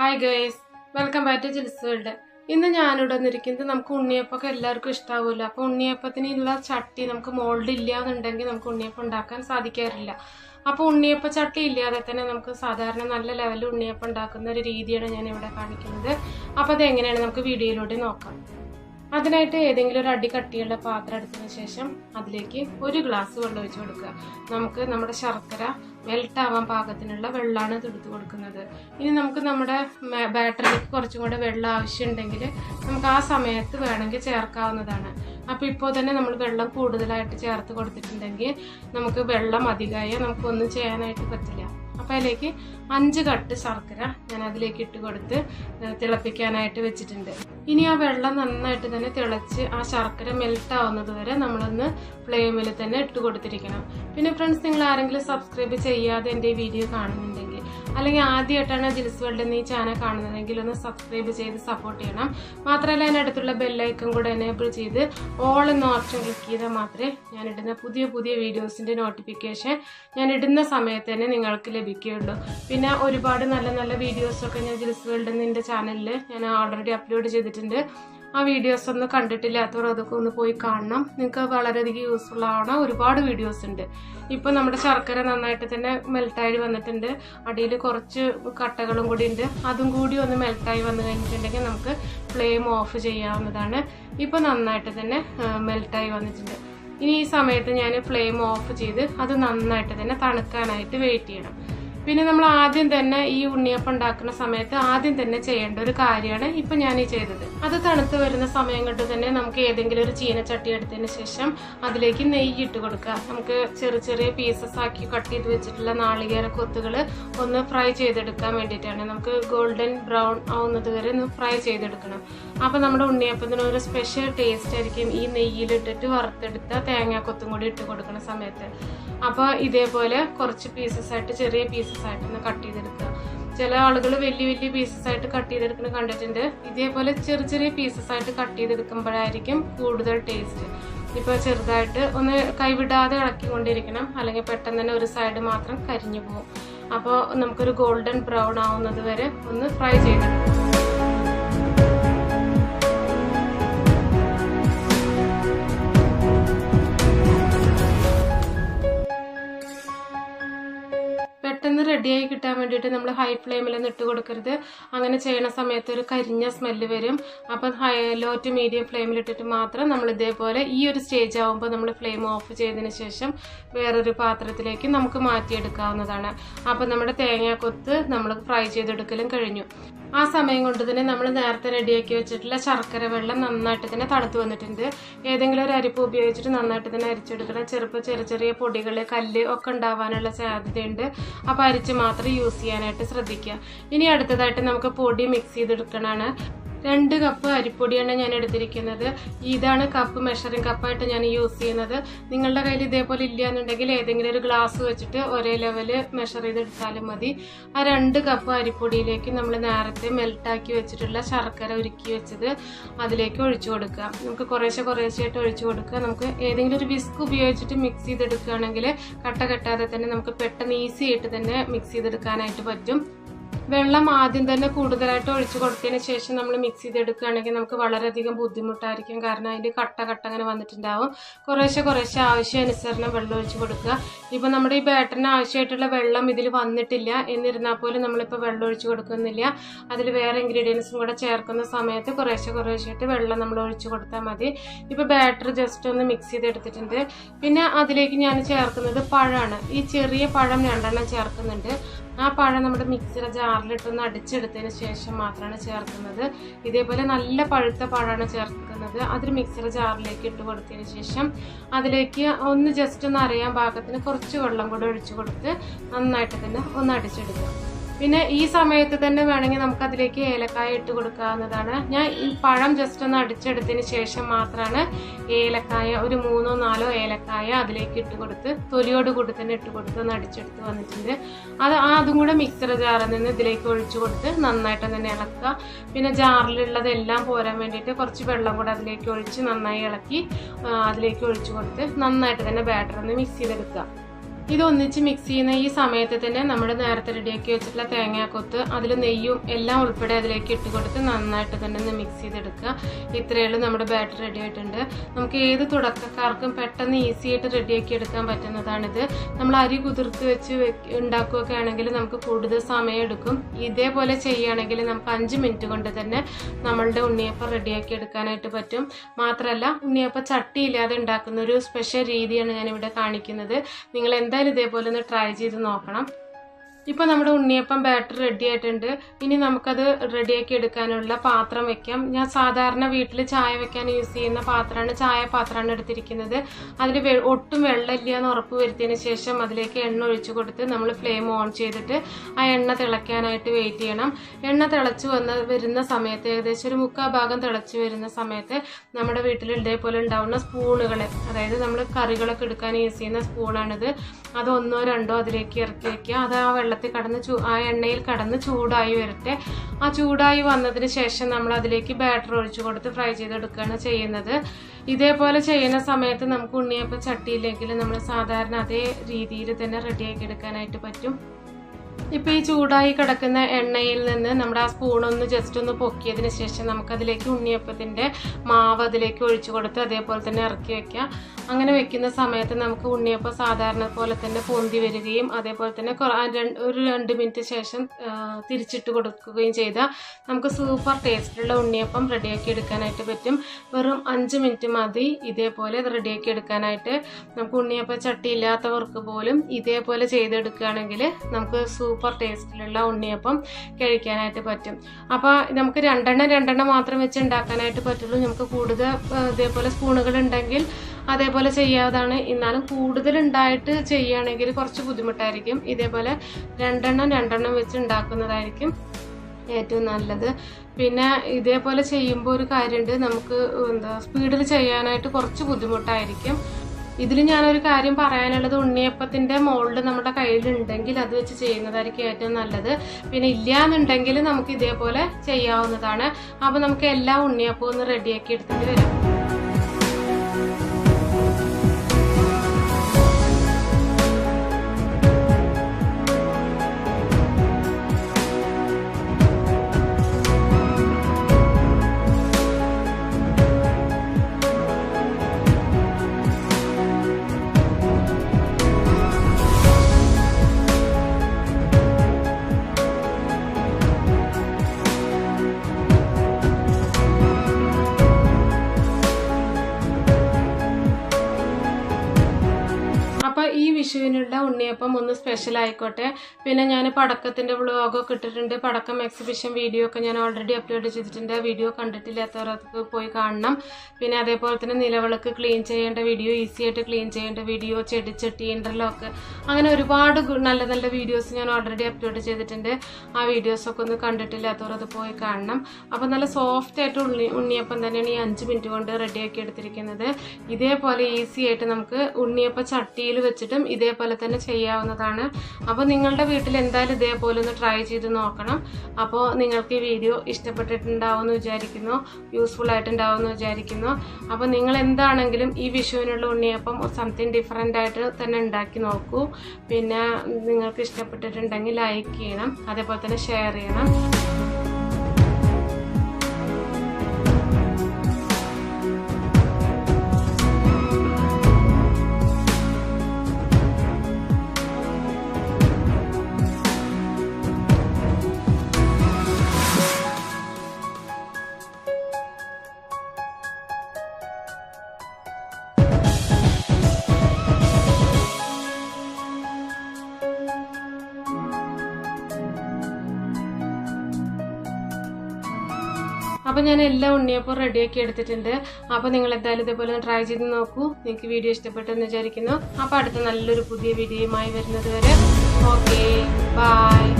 Hi guys welcome back to Jil's world ഇന്ന് ഞാനിവിടെ വന്നിരിക്കുന്നത് നമുക്ക് ഉണ്ണിയപ്പമൊക്കെ എല്ലാവർക്കും ഇഷ്ടാവുമല്ലോ അപ്പോൾ ഉണ്ണിയപ്പത്തിനുള്ള ചട്ടി നമുക്ക് മോൾഡ് ഇല്ല എന്നുണ്ടെങ്കിൽ നമുക്ക് ഉണ്ണിയപ്പം ഉണ്ടാക്കാൻ സാധിക്കാറില്ല. അപ്പോൾ ഉണ്ണിയപ്പ ചട്ടി ഇല്ലാതെ തന്നെ നമുക്ക് സാധാരണ നല്ല ലെവലിൽ ഉണ്ണിയപ്പം ഉണ്ടാക്കുന്ന ഒരു രീതിയാണ് ഞാൻ ഇവിടെ കാണിക്കുന്നത്. അപ്പോൾ അത് എങ്ങനെയാണ് നമുക്ക് വീഡിയോയിലൂടെ നോക്കാം. അതിനായിട്ട് ഏതെങ്കിലും ഒരു അടി കട്ടിയുള്ള പാത്രം എടുത്തതിന് ശേഷം അതിലേക്ക് ഒരു ഗ്ലാസ് വെള്ളം ഒഴിച്ച് കൊടുക്കുക. നമുക്ക് നമ്മുടെ ശർക്കര മെൽട്ട് ആവാൻ പാകത്തിനുള്ള വെള്ളമാണ് ഇത് എടുത്ത് കൊടുക്കുന്നത്. ഇനി നമുക്ക് നമ്മുടെ ബാറ്ററിക്ക് കുറച്ചും കൂടെ വെള്ളം ആവശ്യമുണ്ടെങ്കിൽ നമുക്ക് ആ സമയത്ത് വേണമെങ്കിൽ ചേർക്കാവുന്നതാണ്. അപ്പോൾ ഇപ്പോൾ തന്നെ നമ്മൾ വെള്ളം കൂടുതലായിട്ട് ചേർത്ത് കൊടുത്തിട്ടുണ്ടെങ്കിൽ നമുക്ക് വെള്ളം അധികമായി നമുക്കൊന്നും ചെയ്യാനായിട്ട് പറ്റില്ല. അപ്പോൾ അതിലേക്ക് അഞ്ച് കട്ട് ശർക്കര ഞാൻ അതിലേക്ക് ഇട്ട് കൊടുത്ത് തിളപ്പിക്കാനായിട്ട് വെച്ചിട്ടുണ്ട്. ഇനി ആ വെള്ളം നന്നായിട്ട് തന്നെ തിളച്ച് ആ ശർക്കര മെൽറ്റ് ആവുന്നത് വരെ നമ്മളൊന്ന് ഫ്ലെയിമിൽ തന്നെ ഇട്ട് കൊടുത്തിരിക്കണം. പിന്നെ ഫ്രണ്ട്സ് നിങ്ങൾ ആരെങ്കിലും സബ്സ്ക്രൈബ് ചെയ്യാതെ എന്റെ വീഡിയോ കാണുന്നുണ്ടെങ്കിൽ അല്ലെങ്കിൽ ആദ്യമായിട്ടാണ് ജിൽസ് വേൾഡ് എന്ന് ഈ ചാനൽ കാണുന്നതെങ്കിൽ ഒന്ന് സബ്സ്ക്രൈബ് ചെയ്ത് സപ്പോർട്ട് ചെയ്യണം. മാത്രമല്ല അതിനടുത്തുള്ള ബെല്ലൈക്കൺ കൂടെ എനേബിൾ ചെയ്ത് ഓൾ എന്ന ഓപ്ഷൻ ക്ലിക്ക് ചെയ്താൽ മാത്രമേ ഞാൻ ഇടുന്ന പുതിയ പുതിയ വീഡിയോസിന്റെ നോട്ടിഫിക്കേഷൻ ഞാൻ ഇടുന്ന സമയത്ത് തന്നെ നിങ്ങൾക്ക് ലഭിക്കുകയുള്ളൂ. പിന്നെ ഒരുപാട് നല്ല നല്ല വീഡിയോസൊക്കെ ഞാൻ ജിൽസ് വേൾഡ് എന്നിന്റെ ചാനലിൽ ഞാൻ ഓൾറെഡി അപ്ലോഡ് ചെയ്തിട്ടുണ്ട്. ആ വീഡിയോസ് ഒന്നും കണ്ടിട്ടില്ലാത്തവർ അതൊക്കെ ഒന്ന് പോയി കാണണം. നിങ്ങൾക്ക് വളരെയധികം യൂസ്ഫുൾ ആവണ ഒരുപാട് വീഡിയോസ് ഉണ്ട്. ഇപ്പം നമ്മുടെ ശർക്കര നന്നായിട്ട് തന്നെ മെൽട്ടായി വന്നിട്ടുണ്ട്. അടിയിൽ കുറച്ച് കട്ടകളും കൂടി ഉണ്ട്. അതും കൂടി ഒന്ന് മെൽട്ടായി വന്നു കഴിഞ്ഞിട്ടുണ്ടെങ്കിൽ നമുക്ക് ഫ്ലെയിം ഓഫ് ചെയ്യാവുന്നതാണ്. ഇപ്പം നന്നായിട്ട് തന്നെ മെൽട്ടായി വന്നിട്ടുണ്ട്. ഇനി ഈ സമയത്ത് ഞാൻ ഫ്ലെയിം ഓഫ് ചെയ്ത് അത് നന്നായിട്ട് തന്നെ തണുക്കാനായിട്ട് വെയിറ്റ് ചെയ്യണം. പിന്നെ നമ്മൾ ആദ്യം തന്നെ ഈ ഉണ്ണിയപ്പം ഉണ്ടാക്കുന്ന സമയത്ത് ആദ്യം തന്നെ ചെയ്യേണ്ട ഒരു കാര്യമാണ് ഇപ്പം ഞാൻ ഈ ചെയ്തത്. അത് തണുത്ത് വരുന്ന സമയം കൊണ്ട് തന്നെ നമുക്ക് ഏതെങ്കിലും ഒരു ചീനച്ചട്ടി എടുത്തതിന് ശേഷം അതിലേക്ക് നെയ്യ് ഇട്ട് കൊടുക്കുക. നമുക്ക് ചെറിയ ചെറിയ പീസസ് ആക്കി കട്ട് ചെയ്ത് വെച്ചിട്ടുള്ള നാളികേര കൊത്തുകൾ ഒന്ന് ഫ്രൈ ചെയ്തെടുക്കാൻ വേണ്ടിയിട്ടാണ്. നമുക്ക് ഗോൾഡൻ ബ്രൗൺ ആവുന്നത് വരെ ഒന്ന് ഫ്രൈ ചെയ്തെടുക്കണം. അപ്പോൾ നമ്മുടെ ഉണ്ണിയപ്പത്തിന് ഒരു സ്പെഷ്യൽ ടേസ്റ്റ് ആയിരിക്കും ഈ നെയ്യിലിട്ടിട്ട് വറുത്തെടുത്ത തേങ്ങാക്കൊത്തും കൂടി ഇട്ട് കൊടുക്കുന്ന സമയത്ത്. അപ്പോൾ ഇതേപോലെ കുറച്ച് പീസസ് ആയിട്ട് ചെറിയ പീസസ് ആയിട്ട് ഒന്ന് കട്ട് ചെയ്തെടുക്കുക. ചില ആളുകൾ വലിയ വലിയ പീസസ് ആയിട്ട് കട്ട് ചെയ്തെടുക്കുന്നത് കണ്ടിട്ടുണ്ട്. ഇതേപോലെ ചെറിയ ചെറിയ പീസസ് ആയിട്ട് കട്ട് ചെയ്തെടുക്കുമ്പോഴായിരിക്കും കൂടുതൽ ടേസ്റ്റ് ഇപ്പോൾ ചെറുതായിട്ട് ഒന്ന് കൈവിടാതെ ഇളക്കിക്കൊണ്ടിരിക്കണം. അല്ലെങ്കിൽ പെട്ടെന്ന് തന്നെ ഒരു സൈഡ് മാത്രം കരിഞ്ഞു പോകും. അപ്പോൾ നമുക്കൊരു ഗോൾഡൻ ബ്രൗൺ ആവുന്നത് വരെ ഒന്ന് ഫ്രൈ ചെയ്തെടുക്കാം. പെട്ടെന്ന് റെഡിയായി കിട്ടാൻ വേണ്ടിയിട്ട് നമ്മൾ ഹൈ ഫ്ലെയിമിലൊന്നും ഇട്ട് കൊടുക്കരുത്. അങ്ങനെ ചെയ്യണ സമയത്ത് ഒരു കരിഞ്ഞ സ്മെല്ല് വരും. അപ്പം ഹൈ ലോ ടു മീഡിയം ഫ്ലെയിമിൽ ഇട്ടിട്ട് മാത്രം നമ്മൾ ഇതേപോലെ ഈ ഒരു സ്റ്റേജ് ആകുമ്പോൾ നമ്മൾ ഫ്ലെയിം ഓഫ് ചെയ്തതിന് ശേഷം വേറൊരു പാത്രത്തിലേക്ക് നമുക്ക് മാറ്റിയെടുക്കാവുന്നതാണ്. അപ്പം നമ്മുടെ തേങ്ങാക്കൊത്ത് നമ്മൾ ഫ്രൈ ചെയ്തെടുക്കലും കഴിഞ്ഞു. ആ സമയം കൊണ്ട് തന്നെ നമ്മൾ നേരത്തെ റെഡിയാക്കി വെച്ചിട്ടുള്ള ശർക്കര വെള്ളം നന്നായിട്ട് തന്നെ തണുത്ത് വന്നിട്ടുണ്ട്. ഏതെങ്കിലും ഒരു അരിപ്പ് ഉപയോഗിച്ചിട്ട് നന്നായിട്ട് തന്നെ അരിച്ചെടുക്കണം. ചെറുപ്പം ചെറിയ ചെറിയ പൊടികൾ കല്ല് ഒക്കെ ഉണ്ടാവാനുള്ള സാധ്യതയുണ്ട്. അപ്പോൾ അരിച്ച് മാത്രം യൂസ് ചെയ്യാനായിട്ട് ശ്രദ്ധിക്കുക. ഇനി അടുത്തതായിട്ട് നമുക്ക് പൊടി മിക്സ് ചെയ്തെടുക്കണതാണ്. രണ്ട് കപ്പ് അരിപ്പൊടിയാണ് ഞാൻ എടുത്തിരിക്കുന്നത്. ഇതാണ് കപ്പ് മെഷറിംഗ് കപ്പായിട്ട് ഞാൻ യൂസ് ചെയ്യുന്നത്. നിങ്ങളുടെ കയ്യിൽ ഇതേപോലെ ഇല്ല എന്നുണ്ടെങ്കിൽ ഏതെങ്കിലും ഒരു ഗ്ലാസ് വെച്ചിട്ട് ഒരേ ലെവൽ മെഷർ ചെയ്തെടുത്താലും മതി. ആ രണ്ട് കപ്പ് അരിപ്പൊടിയിലേക്ക് നമ്മൾ നേരത്തെ മെൽട്ടാക്കി വെച്ചിട്ടുള്ള ശർക്കര ഒരുക്കി വെച്ചത് അതിലേക്ക് ഒഴിച്ചു കൊടുക്കുക. നമുക്ക് കുറേശ്ശെ കുറേശ്ശെയായിട്ട് ഒഴിച്ചു കൊടുക്കുക. നമുക്ക് ഏതെങ്കിലും ഒരു വിസ്ക് ഉപയോഗിച്ചിട്ട് മിക്സ് ചെയ്തെടുക്കുകയാണെങ്കിൽ കട്ട കെട്ടാതെ തന്നെ നമുക്ക് പെട്ടെന്ന് ഈസി ആയിട്ട് തന്നെ മിക്സ് ചെയ്തെടുക്കാനായിട്ട് പറ്റും. വെള്ളം ആദ്യം തന്നെ കൂടുതലായിട്ട് ഒഴിച്ചു കൊടുത്തതിന് ശേഷം നമ്മൾ മിക്സ് ചെയ്തെടുക്കുകയാണെങ്കിൽ നമുക്ക് വളരെയധികം ബുദ്ധിമുട്ടായിരിക്കും. കാരണം അതിന്റെ കട്ട കട്ട അങ്ങനെ വന്നിട്ടുണ്ടാവും. കുറേശ്ശെ കുറേശ്ശെ ആവശ്യാനുസരണം വെള്ളം ഒഴിച്ചു കൊടുക്കുക. ഇപ്പോൾ നമ്മുടെ ഈ ബാറ്ററിന് ആവശ്യമായിട്ടുള്ള വെള്ളം ഇതിൽ വന്നിട്ടില്ല. എന്നിരുന്നാൽ പോലും നമ്മളിപ്പോൾ വെള്ളം ഒഴിച്ചു കൊടുക്കുന്നില്ല. അതിൽ വേറെ ഇൻഗ്രീഡിയൻസും കൂടെ ചേർക്കുന്ന സമയത്ത് കുറേശ്ശെ കുറേശ്ശായിട്ട് വെള്ളം നമ്മൾ ഒഴിച്ചു കൊടുത്താൽ മതി. ഇപ്പോൾ ബാറ്റർ ജസ്റ്റ് ഒന്ന് മിക്സ് ചെയ്തെടുത്തിട്ടുണ്ട്. പിന്നെ അതിലേക്ക് ഞാൻ ചേർക്കുന്നത് പഴമാണ്. ഈ ചെറിയ പഴം രണ്ടെണ്ണം ചേർക്കുന്നുണ്ട്. ആ പഴം നമ്മുടെ മിക്സിയുടെ ജാറിലിട്ടൊന്ന് അടിച്ചെടുത്തതിന് ശേഷം മാത്രമാണ് ചേർക്കുന്നത്. ഇതേപോലെ നല്ല പഴുത്ത പഴമാണ് ചേർക്കുന്നത്. അതൊരു മിക്സിയുടെ ജാറിലേക്ക് ഇട്ട് കൊടുത്തതിന് ശേഷം അതിലേക്ക് ഒന്ന് ജസ്റ്റ് ഒന്ന് അറിയാൻ പാകത്തിന് കുറച്ച് വെള്ളം കൂടെ ഒഴിച്ചു കൊടുത്ത് നന്നായിട്ട് തന്നെ ഒന്ന് അടിച്ചെടുക്കുക. പിന്നെ ഈ സമയത്ത് തന്നെ വേണമെങ്കിൽ നമുക്ക് അതിലേക്ക് ഏലക്കായ ഇട്ട് കൊടുക്കാവുന്നതാണ്. ഞാൻ ഈ പഴം ജസ്റ്റ് ഒന്ന് അടിച്ചെടുത്തതിന് ശേഷം മാത്രമാണ് ഏലക്കായ ഒരു മൂന്നോ നാലോ ഏലക്കായ അതിലേക്ക് ഇട്ട് കൊടുത്ത് തൊലിയോട് കൂടി തന്നെ ഇട്ട് കൊടുത്ത് ഒന്ന് അടിച്ചെടുത്ത് വന്നിട്ടുണ്ട്. അത് അതും കൂടെ മിക്സർ ജാറിൽ നിന്ന് ഇതിലേക്ക് ഒഴിച്ചു കൊടുത്ത് നന്നായിട്ട് തന്നെ ഇളക്കുക. പിന്നെ ജാറിലുള്ളതെല്ലാം പോരാൻ വേണ്ടിയിട്ട് കുറച്ച് വെള്ളം കൂടെ അതിലേക്ക് ഒഴിച്ച് നന്നായി ഇളക്കി അതിലേക്ക് ഒഴിച്ചു കൊടുത്ത് നന്നായിട്ട് തന്നെ ബാറ്റർ ഒന്ന് മിക്സ് ചെയ്തെടുക്കുക. ഇത് ഒന്നിച്ച് മിക്സ് ചെയ്യുന്ന ഈ സമയത്ത് തന്നെ നമ്മൾ നേരത്തെ റെഡിയാക്കി വെച്ചിട്ടുള്ള തേങ്ങാക്കൊത്ത് അതിൽ നെയ്യും എല്ലാം ഉൾപ്പെടെ അതിലേക്ക് ഇട്ട് കൊടുത്ത് നന്നായിട്ട് തന്നെ ഒന്ന് മിക്സ് ചെയ്തെടുക്കുക. ഇത്രയേ നമ്മുടെ ബാറ്റർ റെഡി ആയിട്ടുണ്ട്. നമുക്ക് ഏത് തുടക്കക്കാർക്കും പെട്ടെന്ന് ഈസി ആയിട്ട് റെഡിയാക്കി എടുക്കാൻ പറ്റുന്നതാണിത്. നമ്മൾ അരി കുതിർത്ത് വെച്ച് ഉണ്ടാക്കുകയൊക്കെ ആണെങ്കിൽ നമുക്ക് കൂടുതൽ സമയം എടുക്കും. ഇതേപോലെ ചെയ്യുകയാണെങ്കിൽ നമുക്ക് അഞ്ച് മിനിറ്റ് കൊണ്ട് തന്നെ നമ്മളുടെ ഉണ്ണിയപ്പം റെഡിയാക്കി എടുക്കാനായിട്ട് പറ്റും. മാത്രമല്ല ഉണ്ണിയപ്പം ചട്ടിയില്ലാതെ ഉണ്ടാക്കുന്ന ഒരു സ്പെഷ്യൽ രീതിയാണ് ഞാനിവിടെ കാണിക്കുന്നത്. നിങ്ങൾ എന്തായാലും ഇതേപോലെ ഒന്ന് ട്രൈ ചെയ്ത് നോക്കണം. ഇപ്പോൾ നമ്മുടെ ഉണ്ണിയപ്പം ബാറ്റർ റെഡി ആയിട്ടുണ്ട്. ഇനി നമുക്കത് റെഡിയാക്കി എടുക്കാനുള്ള പാത്രം വെക്കാം. ഞാൻ സാധാരണ വീട്ടിൽ ചായ വെക്കാൻ യൂസ് ചെയ്യുന്ന പാത്രമാണ് ചായ പാത്രമാണ് എടുത്തിരിക്കുന്നത്. അതിൽ ഒട്ടും വെള്ളമില്ല എന്ന് ഉറപ്പ് വരുത്തിയതിന് ശേഷം അതിലേക്ക് എണ്ണ ഒഴിച്ചു കൊടുത്ത് നമ്മൾ ഫ്ലെയിം ഓൺ ചെയ്തിട്ട് ആ എണ്ണ തിളയ്ക്കാനായിട്ട് വെയിറ്റ് ചെയ്യണം. എണ്ണ തിളച്ച് വന്ന് വരുന്ന സമയത്ത് ഏകദേശം ഒരു മുക്കാൽ ഭാഗം തിളച്ച് വരുന്ന സമയത്ത് നമ്മുടെ വീട്ടിൽ ഇതേപോലെ ഉണ്ടാവുന്ന സ്പൂണുകൾ അതായത് നമ്മൾ കറികളൊക്കെ എടുക്കാൻ യൂസ് ചെയ്യുന്ന സ്പൂണാണിത് അത് ഒന്നോ രണ്ടോ അതിലേക്ക് ഇറക്കി വയ്ക്കുക അത് ആ വെള്ളത്തിൽ കടന്ന് ചൂ ആ എണ്ണയിൽ കടന്ന് ചൂടായി വരട്ടെ. ആ ചൂടായി വന്നതിന് ശേഷം നമ്മൾ അതിലേക്ക് ബാറ്റർ ഒഴിച്ച് കൊടുത്ത് ഫ്രൈ ചെയ്തെടുക്കുകയാണ് ചെയ്യുന്നത്. ഇതേപോലെ ചെയ്യുന്ന സമയത്ത് നമുക്ക് ഉണ്ണിയപ്പം ചട്ടിയില്ലെങ്കിൽ നമ്മൾ സാധാരണ അതേ രീതിയിൽ തന്നെ റെഡിയാക്കി എടുക്കാനായിട്ട് പറ്റും. ഇപ്പൊ ഈ ചൂടായി കിടക്കുന്ന എണ്ണയിൽ നിന്ന് നമ്മുടെ ആ സ്പൂണൊന്ന് ജസ്റ്റ് ഒന്ന് പൊക്കിയതിന് ശേഷം നമുക്കതിലേക്ക് ഉണ്ണിയപ്പത്തിന്റെ മാവ് അതിലേക്ക് ഒഴിച്ചു കൊടുത്ത് അതേപോലെ തന്നെ ഇറക്കി വെക്കാം. അങ്ങനെ വെക്കുന്ന സമയത്ത് നമുക്ക് ഉണ്ണിയപ്പം സാധാരണ പോലെ തന്നെ പൊന്തി വരികയും അതേപോലെ തന്നെ ഒരു രണ്ട് മിനിറ്റ് ശേഷം തിരിച്ചിട്ട് കൊടുക്കുകയും ചെയ്താൽ നമുക്ക് സൂപ്പർ ടേസ്റ്റുള്ള ഉണ്ണിയപ്പം റെഡിയാക്കി എടുക്കാനായിട്ട് പറ്റും. വെറും അഞ്ച് മിനിറ്റ് മതി ഇതേപോലെ റെഡിയാക്കി എടുക്കാനായിട്ട്. നമുക്ക് ഉണ്ണിയപ്പം ചട്ടി ഇല്ലാത്തവർക്ക് പോലും ഇതേപോലെ ചെയ്തെടുക്കുകയാണെങ്കിൽ നമുക്ക് സൂപ്പർ ടേസ്റ്റിലുള്ള ഉണ്ണിയപ്പം കഴിക്കാനായിട്ട് പറ്റും. അപ്പോൾ നമുക്ക് രണ്ടെണ്ണം രണ്ടെണ്ണം മാത്രം വെച്ച് ഉണ്ടാക്കാനായിട്ട് പറ്റുള്ളൂ. നമുക്ക് കൂടുതൽ ഇതേപോലെ സ്പൂണുകൾ ഉണ്ടെങ്കിൽ അതേപോലെ ചെയ്യാതാണ് എന്നാലും കൂടുതൽ ഉണ്ടായിട്ട് ചെയ്യുകയാണെങ്കിൽ കുറച്ച് ബുദ്ധിമുട്ടായിരിക്കും. ഇതേപോലെ രണ്ടെണ്ണം രണ്ടെണ്ണം വെച്ച് ഉണ്ടാക്കുന്നതായിരിക്കും ഏറ്റവും നല്ലത്. പിന്നെ ഇതേപോലെ ചെയ്യുമ്പോൾ ഒരു കാര്യമുണ്ട്. നമുക്ക് എന്താ സ്പീഡിൽ ചെയ്യാനായിട്ട് കുറച്ച് ബുദ്ധിമുട്ടായിരിക്കും. ഇതിൽ ഞാനൊരു കാര്യം പറയാനുള്ളത്. ഉണ്ണിയപ്പത്തിന്റെ മോൾഡ് നമ്മുടെ കയ്യിലുണ്ടെങ്കിൽ അത് വെച്ച് ചെയ്യുന്നതായിരിക്കും ഏറ്റവും നല്ലത്. പിന്നെ ഇല്ല എന്നുണ്ടെങ്കിൽ നമുക്ക് ഇതേപോലെ ചെയ്യാവുന്നതാണ്. അപ്പോൾ നമുക്ക് എല്ലാ ഉണ്ണിയപ്പവും ഒന്ന് റെഡിയാക്കി എടുത്തിട്ട് വരാം. അപ്പൊ ഈ വിഷുവിനുള്ള ഉണ്ണിയപ്പം ഒന്ന് സ്പെഷ്യൽ ആയിക്കോട്ടെ. പിന്നെ ഞാൻ പടക്കത്തിന്റെ വ്ളോഗൊക്കെ ഇട്ടിട്ടുണ്ട്. പടക്കം എക്സിബിഷൻ വീഡിയോ ഒക്കെ ഞാൻ ഓൾറെഡി അപ്ലോഡ് ചെയ്തിട്ടുണ്ട്. വീഡിയോ കണ്ടിട്ടില്ലാത്തവർക്ക് പോയി കാണണം. പിന്നെ അതേപോലെ തന്നെ നിലവിളക്ക് ക്ലീൻ ചെയ്യേണ്ട വീഡിയോ ഈസി ആയിട്ട് ക്ലീൻ ചെയ്യേണ്ട വീഡിയോ ചെടിച്ചട്ടി ഇന്റർലോക്ക് അങ്ങനെ ഒരുപാട് നല്ല നല്ല വീഡിയോസ് ഞാൻ ഓൾറെഡി അപ്ലോഡ് ചെയ്തിട്ടുണ്ട്. ആ വീഡിയോസൊക്കെ ഒന്ന് കണ്ടിട്ടില്ലാത്തവർ അത് പോയി കാണണം. അപ്പോൾ നല്ല സോഫ്റ്റ് ആയിട്ട് ഉണ്ണി ഉണ്ണിയപ്പം തന്നെയാണ് ഈ അഞ്ച് മിനിറ്റ് കൊണ്ട് റെഡിയാക്കി എടുത്തിരിക്കുന്നത്. ഇതേപോലെ ഈസി ആയിട്ട് നമുക്ക് ഉണ്ണിയപ്പം ചട്ടിയിൽ വെച്ചിട്ടും ഇതേപോലെ തന്നെ ചെയ്യാവുന്നതാണ്. അപ്പോൾ നിങ്ങളുടെ വീട്ടിൽ എന്തായാലും ഇതേപോലെ ഒന്ന് ട്രൈ ചെയ്ത് നോക്കണം. അപ്പോൾ നിങ്ങൾക്ക് ഈ വീഡിയോ ഇഷ്ടപ്പെട്ടിട്ടുണ്ടാവും എന്ന് വിചാരിക്കുന്നു. യൂസ്ഫുൾ ആയിട്ടുണ്ടാവും എന്ന് വിചാരിക്കുന്നു. അപ്പോൾ നിങ്ങൾ എന്താണെങ്കിലും ഈ വിഷുവിനുള്ള ഉണ്ണിയപ്പം സംതിങ് ഡിഫറെന്റ് ആയിട്ട് തന്നെ ഉണ്ടാക്കി നോക്കൂ. പിന്നെ നിങ്ങൾക്ക് ഇഷ്ടപ്പെട്ടിട്ടുണ്ടെങ്കിൽ ലൈക്ക് ചെയ്യണം. അതേപോലെ തന്നെ ഷെയർ ചെയ്യണം. അപ്പോൾ ഞാൻ എല്ലാ ഉണ്ണിയപ്പം റെഡിയാക്കി എടുത്തിട്ടുണ്ട്. അപ്പോൾ നിങ്ങൾ എന്തായാലും ഇതേപോലെ ഒന്ന് ട്രൈ ചെയ്ത് നോക്കൂ. നിങ്ങൾക്ക് വീഡിയോ ഇഷ്ടപ്പെട്ടെന്ന് വിചാരിക്കുന്നു. അപ്പോൾ അടുത്ത നല്ലൊരു പുതിയ വീഡിയോയുമായി വരുന്നത് വരെ. Okay bye